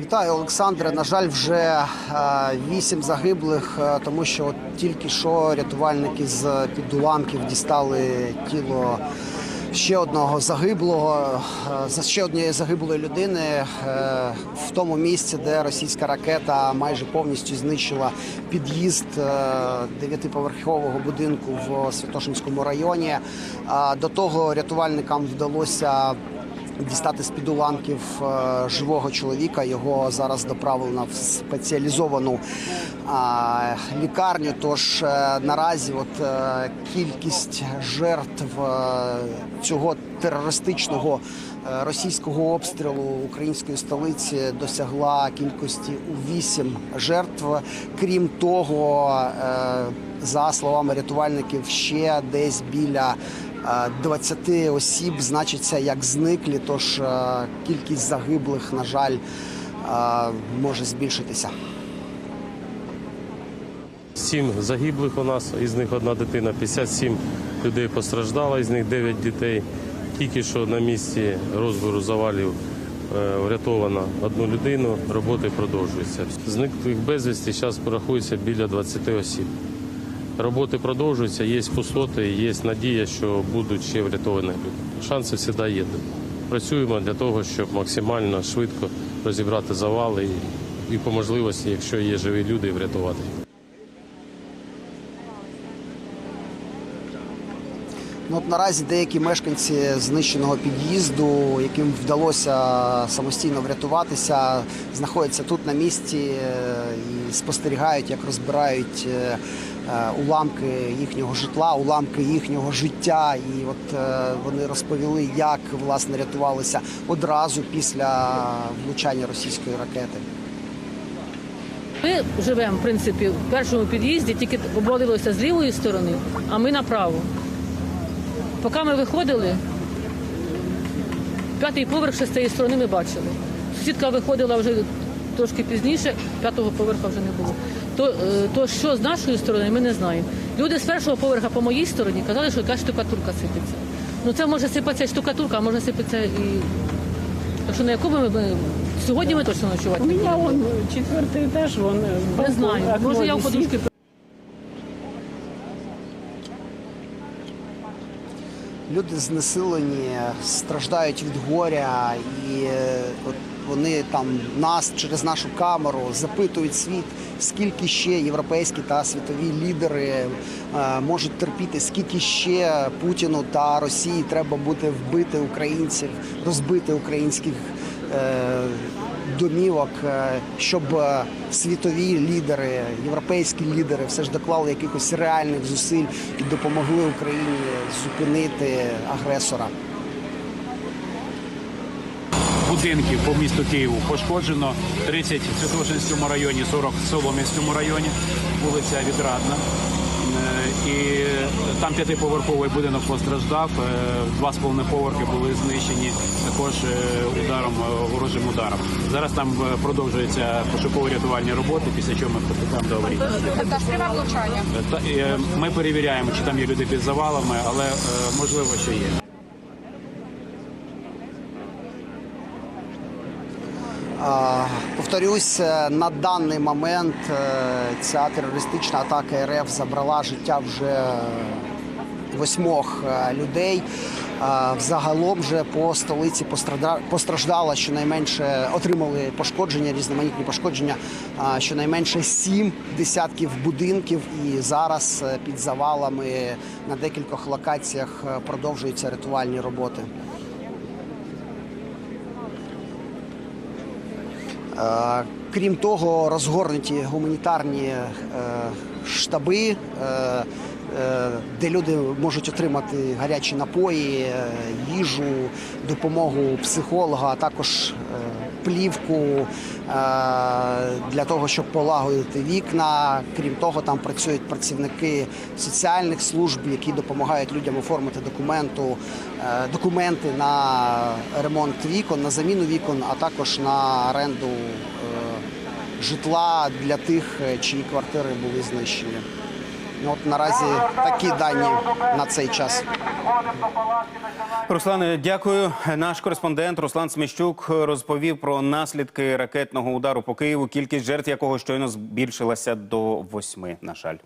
Вітаю, Олександре. На жаль, вже е, вісім загиблих, е, тому що от тільки що рятувальники з під уламків дістали тіло ще одного загиблого, е, за ще однієї загиблої людини е, в тому місці, де російська ракета майже повністю знищила під'їзд е, дев'ятиповерхового будинку в Святошинському районі. До того рятувальникам вдалося дістати з під уламків е, живого чоловіка. Його зараз доправлено в спеціалізовану лікарню. Тож е, наразі от е, кількість жертв е, цього терористичного російського обстрілу української столиці досягла кількості у вісім жертв. Крім того, за словами рятувальників, ще десь біля е, 20 осіб значиться як зниклі, тож кількість загиблих, на жаль, може збільшитися. Сім загиблих у нас, із них одна дитина, 57 людей постраждало, із них 9 дітей. Тільки що на місці розбору завалів е, врятовано одну людину, роботи продовжуються. Зниклих безвісті зараз порахується біля 20 осіб. Роботи продовжуються, є пустоти, є надія, що будуть ще врятовані люди. Шанси завжди є. Працюємо для того, щоб максимально швидко розібрати завали і по можливості, якщо є живі люди, врятувати Ну, от наразі деякі мешканці знищеного під'їзду, яким вдалося самостійно врятуватися, знаходяться тут на місці е, і спостерігають, як розбирають е, е, уламки їхнього житла, уламки їхнього життя. І от вони розповіли, як власне рятувалися одразу після влучання російської ракети. Ми живемо, в принципі, в першому під'їзді, тільки обвалилося з лівої сторони, а ми направо. Поки ми виходили, п'ятий поверх ще з цієї сторони ми бачили. Сусідка виходила вже трошки пізніше, п'ятого поверха вже не було. То, е, то що з нашої сторони, ми не знаємо. Люди з першого поверха по моїй стороні казали, що якась штукатурка сипеться. Ну це може сипатися і штукатурка, а може сипеться і. Так що на якому ми, ми сьогодні ми точно ночувати У не меня будемо. он четвертый этаж, вон э, Не балкон, знаю. окно Може я в висит. Люди знесилені, страждають від горя, і е, от вони там нас через нашу камеру запитують світ, скільки ще європейські та світові лідери е, можуть терпіти, скільки ще Путіну та Росії треба буде вбити українців, розбити українських. Домівок, е, щоб е, світові лідери, європейські лідери все ж доклали якихось реальних зусиль і допомогли Україні зупинити агресора. будинків по місту Києву пошкоджено 30 в Святошинському районі, 40 в Солом'янському районі, вулиця Відрадна. Там п'ятиповерховий будинок постраждав, е, два з половиною поверхи були знищені також е, ударом, е, ворожим ударом. Зараз там продовжуються пошуково-рятувальні роботи, після чого ми приступаємо до аварійної. Тобто пряме влучання. Та- Ми перевіряємо, чи там є люди під завалами, але можливо, що є. Повторюсь, на даний момент ця терористична атака РФ забрала життя вже восьмох е, людей. Взагалом же по столиці постраждало щонайменше отримали пошкодження, різноманітні пошкодження. Щонайменше сім десятків будинків, і зараз е, під завалами на декількох локаціях е, продовжуються рятувальні роботи. Е, Крім того, розгорнуті гуманітарні е, штаби, е, е, де люди можуть отримати гарячі напої, е, їжу, допомогу психолога, а також е, плівку е, для того, щоб полагодити вікна. Крім того, там працюють працівники соціальних служб, які допомагають людям оформити документу, документи на ремонт вікон, на заміну вікон, а також на оренду житла для тих, чиї квартири були знищені. От наразі такі дані на цей час. Руслане, дякую. Наш кореспондент Руслан Сміщук розповів про наслідки ракетного удару по Києву, кількість жертв якого щойно збільшилася до восьми. На жаль.